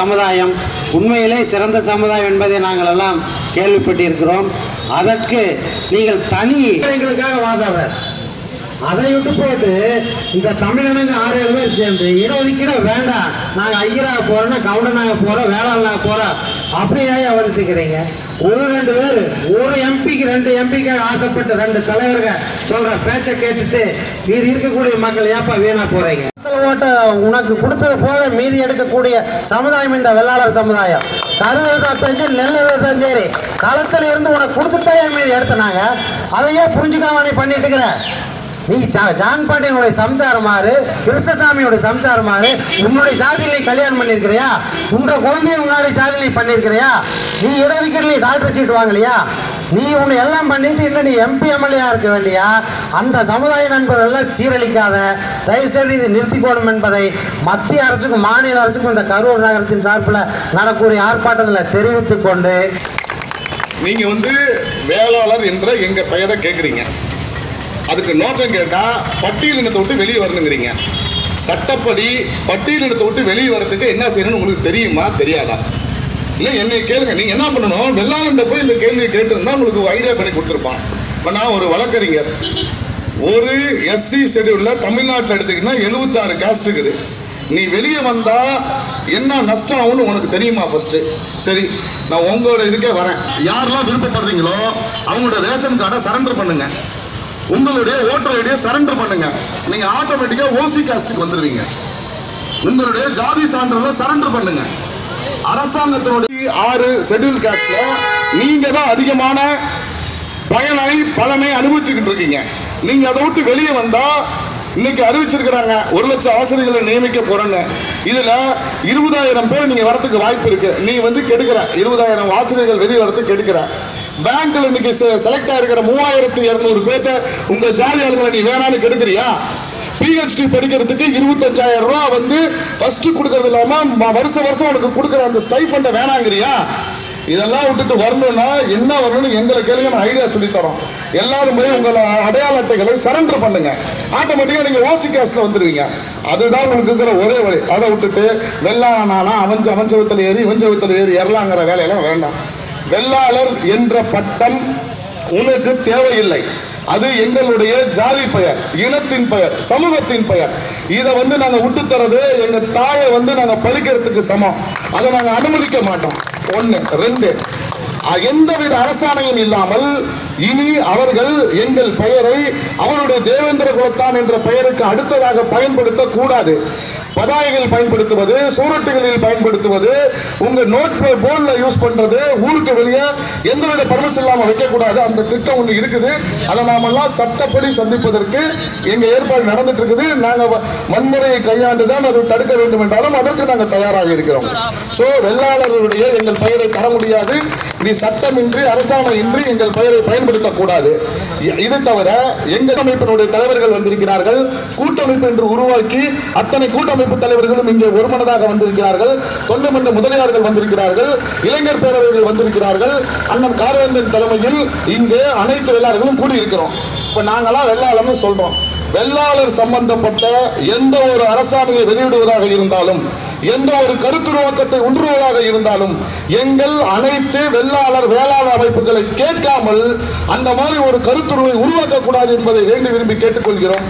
சமுதாயம் உண்மையிலே சிறந்த சமுதாயம் என்பதை நாங்கள் எல்லாம் கேள்விப்பட்டிருக்கிறோம். அதற்கு நீங்கள் தனி எங்களுக்காக வாதாடுறார். அதை விட்டு போட்டு இந்த தமிழனுங்க ஆறு ஏழு பேர் சேர்ந்து இடஒதுக்கீடு வேண்டாம். நாங்கள் ஐயராக போகிறோன்னா கவுண்டனாக போகிறோம் வேளாளாக போகிறோம் அப்படியே வந்துட்டு இருக்கிறீங்க ஒரு ரெண்டு பேர் ஒரு எம்பிக்கு ரெண்டு எம்பிக்கு ஆசைப்பட்டு ரெண்டு தலைவர்கள் சொல்ற பேச்சை கேட்டுட்டு மீதி இருக்கக்கூடிய மக்கள் ஏப்பா வீணா போறீங்க? ஓட்ட உனக்கு கொடுத்தது போக மீதி எடுக்கக்கூடிய சமுதாயம் இந்த வெள்ளாளர் சமுதாயம். கரு விதத்தஞ்சு நெல் விதத்தஞ்சு சரி களத்தில் இருந்து உனக்கு கொடுத்துட்டே மீதி எடுத்தனாங்க. அதையே புரிஞ்சுக்காம நீ பண்ணிட்டு இருக்கிற. நீ ஜா- ஜான் பாண்டியனுடைய சம்சாரமாரு கிருஷ்ணசாமியோட சம்சாரமாரு உன்னுடைய ஜாதியிலே கல்யாணம் பண்ணியிருக்கிறியா? உன்ற குழந்தைய உன்னுடைய ஜாதியிலே பண்ணியிருக்கிறியா? நீ இடஒதுக்கீடுல டாக்டர் சீட் வாங்கலையா? நீ உன்னை எல்லாம் பண்ணிட்டு இன்னும் நீ எம்பி எம்எல்ஏ இருக்க வேண்டியா? அந்த சமுதாய நண்பர்கள் எல்லாம் சீரழிக்காத தயவு செய்து இதை நிறுத்திக்கோணும் என்பதை மத்திய அரசுக்கும் மாநில அரசுக்கும் இந்த கரூர் நகரத்தின் சார்பில் நடக்கூடிய ஆர்ப்பாட்டத்தில் தெரிவித்துக் கொண்டு நீங்க வந்து வேளாளர் என்ற எங்க பெயரை கேட்குறீங்க அதுக்கு நோக்கம் கேட்டால் பட்டியலினத்தை விட்டு வெளியே வரணுங்கிறீங்க. சட்டப்படி பட்டியலினத்தை விட்டு வெளியே வரதுக்கு என்ன செய்யணும்னு உங்களுக்கு தெரியுமா? தெரியாதா? இல்லை என்னை கேளுங்க. நீங்கள் என்ன பண்ணணும்? வெள்ளாளண்ட போய் இந்த கேள்வியை கேட்டுருந்தா உங்களுக்கு ஐடியா பண்ணி கொடுத்துருப்பான். இப்போ நான் ஒரு வழக்கறிஞர். ஒரு எஸ்சி ஷெடியூலில் தமிழ்நாட்டில் எடுத்துக்கிட்டா எழுபத்தாறு காஸ்ட் இருக்குது. நீ வெளியே வந்தால் என்ன நஷ்டம் ஆகும்னு உனக்கு தெரியுமா ஃபஸ்ட்டு சரி நான் உங்களோட இதுக்கே வரேன். யாரெல்லாம் விருப்பப்படுறீங்களோ அவங்களோட ரேஷன் கார்டை சரண்டர் பண்ணுங்கள் உங்களுடைய ஓட்டர் ஐடியை சரண்டர் பண்ணுங்க. நீங்க ஆட்டோமேட்டிக்கா ஓசி காஸ்டுக்கு வந்துருவீங்க. உங்களுடைய ஜாதி சான்றிதழை சரண்டர் பண்ணுங்க. அரசாங்கத்தினுடைய ஆறு ஷெட்யூல் காஸ்ட்ல நீங்க தான் அதிகமான பயனை பலனை அனுபவிச்சுக்கிட்டு இருக்கீங்க. நீங்க அதை விட்டு வெளியே வந்தா இன்னைக்கு அறிவிச்சிருக்கிறாங்க ஒரு லட்சம் ஆசிரியர்களை நியமிக்க போறேன்னு. இதுல இருபதாயிரம் பேர் நீங்க வரத்துக்கு வாய்ப்பு இருக்கு. நீ வந்து கெடுக்கிற. இருபதாயிரம் ஆசிரியர்கள் வெளியே வரத்துக்கு கெடுக்கிற. பேங்க்ல இன்னைக்கு செலக்ட் ஆயிருக்கிற மூவாயிரத்தி இருநூறு பேர்த்த உங்க ஜாதி ஆளுங்களை நீ வேணான்னு கெடுக்கிறியா? பிஹெச்டி படிக்கிறதுக்கு இருபத்தஞ்சாயிரம் ரூபா வந்து ஃபர்ஸ்ட் கொடுக்கறது இல்லாம வருஷ வருஷம் வருஷம் உனக்கு கொடுக்குற அந்த ஸ்டைஃபண்டை வேணாங்கிறியா? இதெல்லாம் விட்டுட்டு வரணும்னா என்ன வரணும்னு எங்களை கேளுங்க நான் ஐடியா சொல்லி தரோம். எல்லாரும் போய் உங்களை அடையாள அட்டைகளை சரண்டர் பண்ணுங்க. ஆட்டோமேட்டிக்காக நீங்க ஓசி கேஸ்ல வந்துருவீங்க. அதுதான் உங்களுக்கு இருக்கிற ஒரே வழி. அதை விட்டுட்டு வெள்ளானானா அவன் அவஞ்சவத்தில் ஏறி இவஞ்சவத்தில் ஏறி ஏறலாங்கிற வேலையெல்லாம் வேண்டாம். வெள்ளாளர் என்ற பட்டம் உனக்கு தேவையில்லை. அது எங்களுடைய ஜாதி பெயர் இனத்தின் பெயர் சமூகத்தின் பெயர். இதை வந்து நாங்க விட்டு தரது எங்க தாயை வந்து நாங்க பழிக்கிறதுக்கு சமம். அதை நாங்க அனுமதிக்க மாட்டோம். ஒண்ணு ரெண்டு எந்தவித அரசாணையும் இல்லாமல் இனி அவர்கள் எங்கள் பெயரை அவருடைய தேவேந்திர குலத்தான் என்ற பெயருக்கு அடுத்ததாக பயன்படுத்த கூடாது பதாகைகள் பயன்படுத்துவது சூரட்டுகளில் பயன்படுத்துவது உங்க நோட் போர்ட்ல யூஸ் பண்றது ஊருக்கு வெளியே எந்தவித பர்மிஷன் இல்லாம வைக்கக்கூடாது அந்த திட்டம் ஒன்று இருக்குது. அதை நாமெல்லாம் சட்டப்படி சந்திப்பதற்கு எங்க ஏற்பாடு நடந்துட்டு இருக்குது நாங்க வன்முறையை கையாண்டு தான் அதை தடுக்க வேண்டும் என்றாலும் அதற்கு நாங்க தயாராக இருக்கிறோம். சோ வெள்ளாளர்களுடைய எங்கள் பெயரை தர முடியாது. இது சட்டமின்றி அரசாணை இன்றி எங்கள் பெயரை பயன்படுத்தக்கூடாது. இது தவிர எங்கள் அமைப்பினுடைய தலைவர்கள் வந்திருக்கிறார்கள். கூட்டமைப்பு என்று உருவாக்கி அத்தனை கூட்டமைப்பு அமைப்பு தலைவர்களும் இங்கே ஒருமனதாக வந்திருக்கிறார்கள். தொண்டமன்ற முதலியார்கள் வந்திருக்கிறார்கள். இளைஞர் பேரவர்கள் வந்திருக்கிறார்கள். அண்ணன் காரவேந்தன் தலைமையில் இங்கே அனைத்து வெள்ளாளர்களும் கூடியிருக்கிறோம். இப்ப நாங்களாம் வெள்ளாளம்னு சொல்றோம். வெள்ளாளர் சம்பந்தப்பட்ட எந்த ஒரு அரசாணையை வெளியிடுவதாக இருந்தாலும் எந்த ஒரு கருத்துருவாக்கத்தை உண்டுருவதாக இருந்தாலும் எங்கள் அனைத்து வெள்ளாளர் வேளாண் அமைப்புகளை கேட்காமல் அந்த மாதிரி ஒரு கருத்துருவை உருவாக்கக்கூடாது என்பதை வேண்டி விரும்பி கேட்டுக்கொள்கிறோம்.